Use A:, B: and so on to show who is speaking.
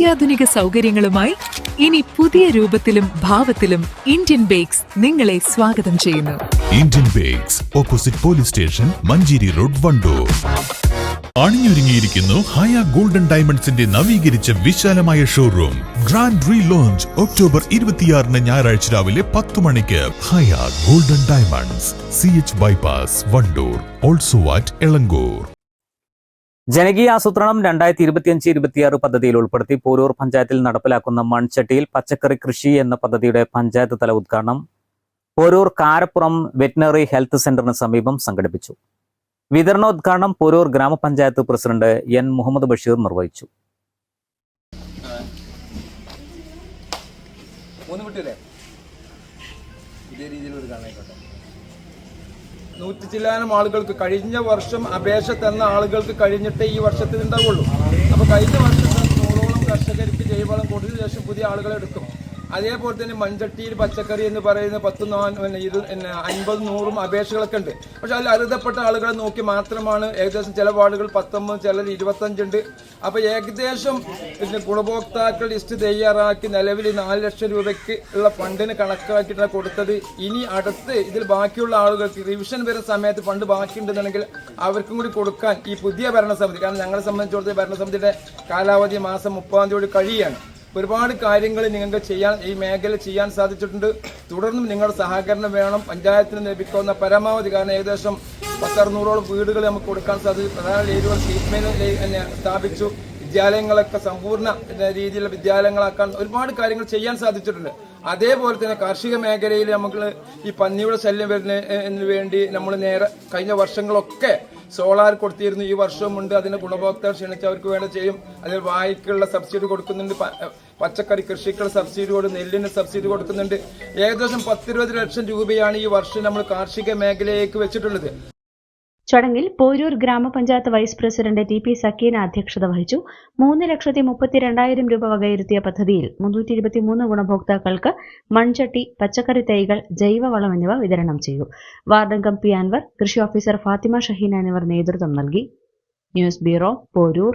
A: അത്യാധുനിക സൗകര്യങ്ങളുമായി ഇനി പുതിയ രൂപത്തിലും ഭാവത്തിലും ഇന്ത്യൻ ബേക്സ് നിങ്ങളെ സ്വാഗതം ചെയ്യുന്നു.
B: Indian bakes opposite police station Manjeri road Wandoor. അണിഞ്ഞൊരുങ്ങിയിരിക്കുന്നു Haya golden ഡയമണ്ട്സിന്റെ നവീകരിച്ച വിശാലമായ showroom grand relaunch October ഇരുപത്തിയാറിന് ഞായറാഴ്ച രാവിലെ പത്ത് മണിക്ക്. Haya golden diamonds C H bypass Wandoor. Also at Elankur
C: ജനകീയ ആസൂത്രണം രണ്ടായിരത്തി ഇരുപത്തിയഞ്ച് ഇരുപത്തിയാറ് പദ്ധതിയിൽ ഉൾപ്പെടുത്തി പോരൂർ പഞ്ചായത്തിൽ നടപ്പിലാക്കുന്ന മൺചട്ടിയിൽ പച്ചക്കറി കൃഷി എന്ന പദ്ധതിയുടെ പഞ്ചായത്ത് തല ഉദ്ഘാടനം പോരൂർ കാരപ്പുറം വെറ്റിനറി ഹെൽത്ത് സെന്ററിന് സമീപം സംഘടിപ്പിച്ചു. വിതരണോദ്ഘാടനം പോരൂർ ഗ്രാമപഞ്ചായത്ത് പ്രസിഡന്റ് എൻ മുഹമ്മദ് ബഷീർ നിർവഹിച്ചു.
D: മൂന്ന് വിട്ടില്ലേ ഇതേ രീതിയിൽ ഒരു കാണായിക്കോട്ടെ നൂറ്റി ചില്ലാനം ആളുകൾക്ക് കഴിഞ്ഞ വർഷം അപേക്ഷ തന്ന ആളുകൾക്ക് കഴിഞ്ഞിട്ടേ ഈ വർഷത്തിൽ ഉണ്ടാവുള്ളൂ അപ്പോൾ കഴിഞ്ഞ വർഷം നൂറോളം കർഷകർക്ക് ജൈവവളം കൊടുത്തതിന് ശേഷം പുതിയ ആളുകളെ എടുക്കും. അതേപോലെ തന്നെ മൺചട്ടിയിൽ പച്ചക്കറി എന്ന് പറയുന്ന പത്ത് ഇത് അൻപത് നൂറും അപേക്ഷകളൊക്കെ ഉണ്ട്. പക്ഷെ അതിൽ അരുതപ്പെട്ട ആളുകളെ നോക്കി മാത്രമാണ് ഏകദേശം ചില വാർഡുകൾ പത്തൊമ്പത് ചിലർ ഇരുപത്തഞ്ചുണ്ട്. അപ്പോൾ ഏകദേശം ഗുണഭോക്താക്കൾ ലിസ്റ്റ് തയ്യാറാക്കി നിലവിൽ നാല് ലക്ഷം രൂപയ്ക്ക് ഉള്ള ഫണ്ടിന് കണക്കാക്കിയിട്ടാണ് കൊടുത്തത്. ഇനി അടുത്ത് ഇതിൽ ബാക്കിയുള്ള ആളുകൾക്ക് റിവിഷൻ വരുന്ന സമയത്ത് ഫണ്ട് ബാക്കിയുണ്ടെന്നുണ്ടെങ്കിൽ അവർക്കും കൂടി കൊടുക്കാൻ ഈ പുതിയ ഭരണസമിതി കാരണം ഞങ്ങളെ സംബന്ധിച്ചിടത്തോളം ഭരണസമിതിയുടെ കാലാവധി മാസം മുപ്പതാം തീയതി കഴിയുകയാണ്. ഒരുപാട് കാര്യങ്ങൾ നിങ്ങൾക്ക് ചെയ്യാൻ ഈ മേഖല ചെയ്യാൻ സാധിച്ചിട്ടുണ്ട്. തുടർന്നും നിങ്ങളുടെ സഹകരണം വേണം. പഞ്ചായത്തിന് ലഭിക്കുന്ന പരമാവധി കാരണം ഏകദേശം പത്തറുന്നൂറോളം വീടുകൾ നമുക്ക് കൊടുക്കാൻ സാധിച്ചു. പ്രധാന രീതികൾ ട്രീറ്റ്മെന്റ് സ്ഥാപിച്ചു. വിദ്യാലയങ്ങളൊക്കെ സമ്പൂർണ രീതിയിലുള്ള വിദ്യാലയങ്ങളാക്കാൻ ഒരുപാട് കാര്യങ്ങൾ ചെയ്യാൻ സാധിച്ചിട്ടുണ്ട്. അതേപോലെ തന്നെ കാർഷിക മേഖലയിൽ നമുക്ക് ഈ പന്നിയുടെ ശല്യം വരുന്നതിന് വേണ്ടി നമ്മൾ നേരെ കഴിഞ്ഞ വർഷങ്ങളൊക്കെ സോളാർ കൊടുത്തിരുന്നു. ഈ വർഷവും ഉണ്ട്. അതിന് ഗുണഭോക്താവ് ക്ഷണിച്ച് അവർക്ക് വേണ്ട ചെയ്യും. അതിൽ വായ്ക്കുള്ള സബ്സിഡി കൊടുക്കുന്നുണ്ട്. പച്ചക്കറി കൃഷിക്കുള്ള സബ്സിഡി കൊടുക്കും നെല്ലിന് സബ്സിഡി കൊടുക്കുന്നുണ്ട്. ഏകദേശം പത്തിരുപത് ലക്ഷം രൂപയാണ് ഈ വർഷം നമ്മൾ കാർഷിക മേഖലയിലേക്ക് വെച്ചിട്ടുള്ളത്.
E: ചടങ്ങിൽ പോരൂർ ഗ്രാമപഞ്ചായത്ത് vice president T P Sakeena അധ്യക്ഷത വഹിച്ചു. മൂന്ന് ലക്ഷത്തി മുപ്പത്തിരണ്ടായിരം രൂപ വകയിരുത്തിയ പദ്ധതിയിൽ മുന്നൂറ്റി ഇരുപത്തിമൂന്ന് ഗുണഭോക്താക്കൾക്ക് മൺചട്ടി പച്ചക്കറി തൈകൾ ജൈവവളം എന്നിവ വിതരണം ചെയ്തു. വാർഡംഗം പി അൻവർ കൃഷി ഓഫീസർ ഫാത്തിമ ഷഹീന എന്നിവർ നേതൃത്വം നൽകി. News bureau Porur.